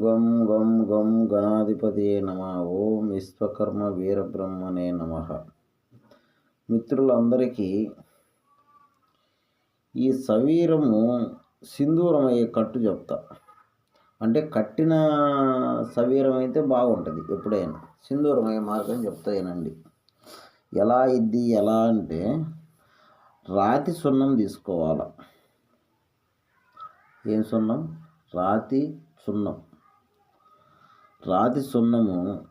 గం గం గం గణాధిపతియే నమ. ఓం విశ్వకర్మ వీరబ్రహ్మనే నమ. మిత్రులందరికీ ఈ సవీరము సింధూరమయ్యే కట్టు చెప్తా. అంటే కట్టిన సవీరం అయితే బాగుంటుంది ఎప్పుడైనా. సింధూరమయ్యే మార్గం చెప్తాయనండి. ఎలా ఇద్ది ఎలా అంటే రాతి సున్నం తీసుకోవాలి. ఏం సున్నం? రాతి సున్నం. రాతి సున్నము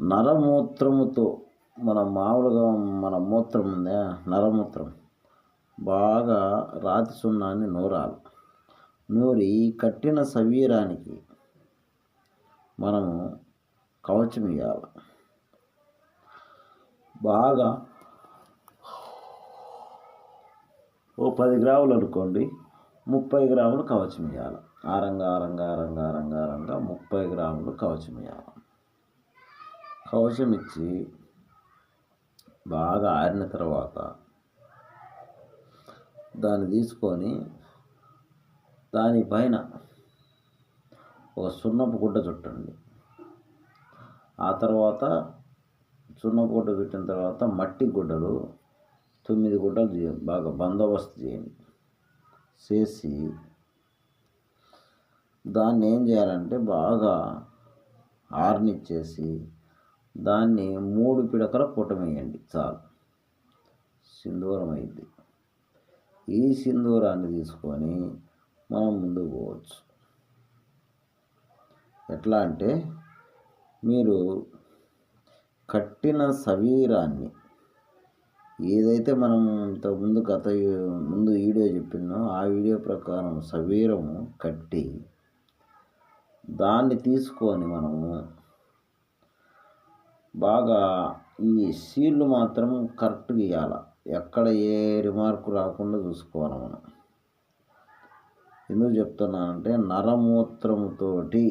నరమూత్రముతో మన మామూలుగా మన మూత్రం ఉందా నరమూత్రం. బాగా రాతి సున్నాన్ని నూరాలి. నూరి కట్టిన శరీరానికి మనము కవచం ఇవ్వాలి బాగా ఓ పది గ్రాములు అనుకోండి. ముప్పై గ్రాములు కవచం ఇవ్వాలి ఆరంగా ఆరంగా ఆరంగా ఆరంగా ఆరంగా ముప్పై గ్రాములు కవచం ఇవ్వాలి కవచం ఇచ్చి బాగా ఆరిన తర్వాత దాన్ని తీసుకొని దానిపైన ఒక సున్నపు గుడ్డ చుట్టండి. ఆ తర్వాత సున్నపు గుడ్డ చుట్టిన తర్వాత మట్టి గుడ్డలు తొమ్మిది గుడ్డలు చేయండి. బాగా బందోబస్తు చేయండి. చేసి దాన్ని ఏం చేయాలంటే బాగా ఆరనిచ్చేసి దాన్ని మూడు పిడకల పుటమేయండి చాలు. సింధూరం అయింది ఈ సింధూరాన్ని తీసుకొని మనం ముందుకు పోవచ్చు. ఎట్లా అంటే మీరు కట్టిన శరీరాన్ని ఏదైతే మనం ఇంతకుముందు గత ముందు వీడియో చెప్పినో ఆ వీడియో ప్రకారం సవీరము కట్టి దాన్ని తీసుకొని మనము బాగా ఈ సీళ్ళు మాత్రం కరెక్ట్గా ఇవ్వాలి ఎక్కడ ఏ రిమార్క్ రాకుండా చూసుకోవాలి మనం. ఎందుకు చెప్తున్నానంటే నరమూత్రముతోటి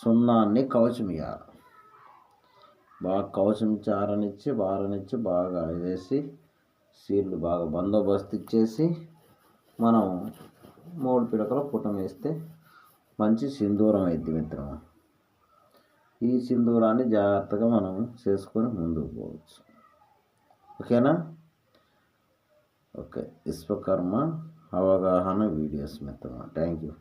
సున్నాన్ని కవచం ఇవ్వాలి బాగా కవచం చారనిచ్చి బారనిచ్చి బాగా వేసి సీడ్లు బాగా బందోబస్తు ఇచ్చేసి మనం మూడు పిడకల పుటం వేస్తే మంచి సింధూరం అయింది మిత్రం ఈ సింధూరాన్ని జాగ్రత్తగా మనం చేసుకొని ముందుకు పోవచ్చు. ఓకేనా? ఓకే. విశ్వకర్మ అవగాహన వీడియోస్ మిత్రమా. Thank you.